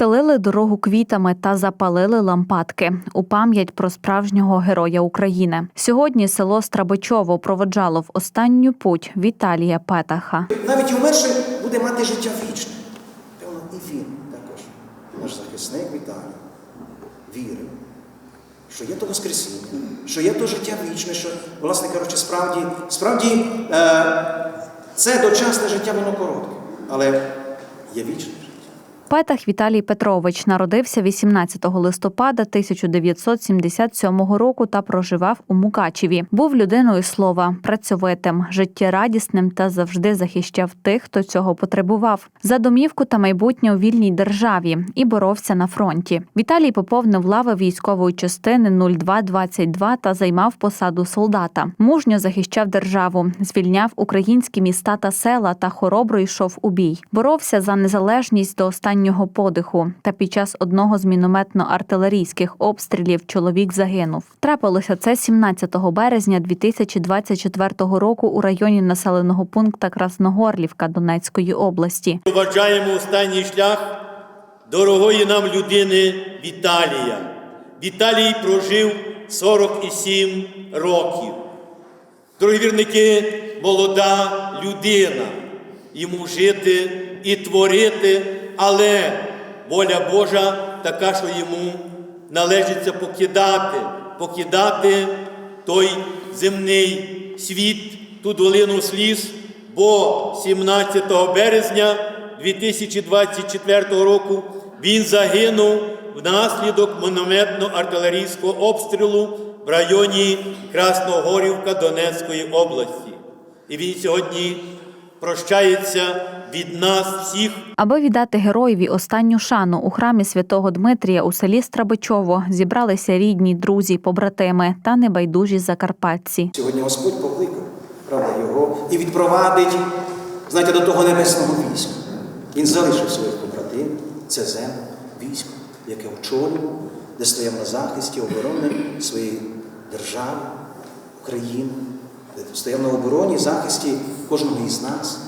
Встелили дорогу квітами та запалили лампадки у пам'ять про справжнього героя України. Сьогодні село Страбичово проводжало в останню путь Віталія Петаха. Навіть і вмерший буде мати життя вічне. І він також, наш захисник Віталій, вірив, що є то Воскресіння, що є то життя вічне, що, власне кажучи, справді, справді е, це дочасне життя, воно коротке, але є вічне Петах Віталій Петрович народився 18 листопада 1977 року та проживав у Мукачеві. Був людиною слова, працьовитим, життєрадісним та завжди захищав тих, хто цього потребував. За домівку та майбутнє у вільній державі і боровся на фронті. Віталій поповнив лави військової частини 0222 та займав посаду солдата. Мужньо захищав державу, звільняв українські міста та села та хоробро йшов у бій. Боровся за незалежність до останнього подиху. Та під час одного з мінометно-артилерійських обстрілів чоловік загинув. Трапилося це 17 березня 2024 року у районі населеного пункту Красногорлівка Донецької області. Проваджаємо останній шлях дорогої нам людини Віталія. Віталій прожив 47 років. Дорогі вірники, молода людина. Йому жити і творити, але воля Божа така, що йому належиться покидати, покидати той земний світ, ту долину сліз, бо 17 березня 2024 року він загинув внаслідок мінометно-артилерійського обстрілу в районі Красногорівка Донецької області. І він сьогодні прощається від нас всіх Аби віддати героєві останню шану у храмі святого Дмитрія у селі Страбичово зібралися рідні, друзі, побратими та небайдужі закарпатці. Сьогодні Господь покликав, правда, його і відпровадить, знаєте, до того небесного війська. Він залишив своїх побратимів, це земля, військо, яке очолював, де стояв на захисті оборони своєї держави, України, стояв на обороні, захисті кожного із нас,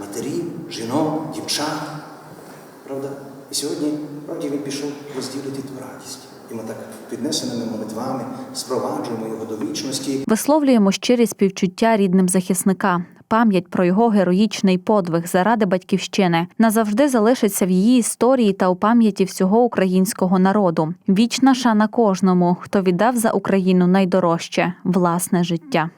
матерів, жінок, дівчат. Правда? І сьогодні, правді, він пішов розділити ту радість. І ми так піднесеними молитвами спроваджуємо його до вічності. Висловлюємо щирі співчуття рідним захисника. Пам'ять про його героїчний подвиг заради батьківщини назавжди залишиться в її історії та у пам'яті всього українського народу. Вічна шана кожному, хто віддав за Україну найдорожче власне життя.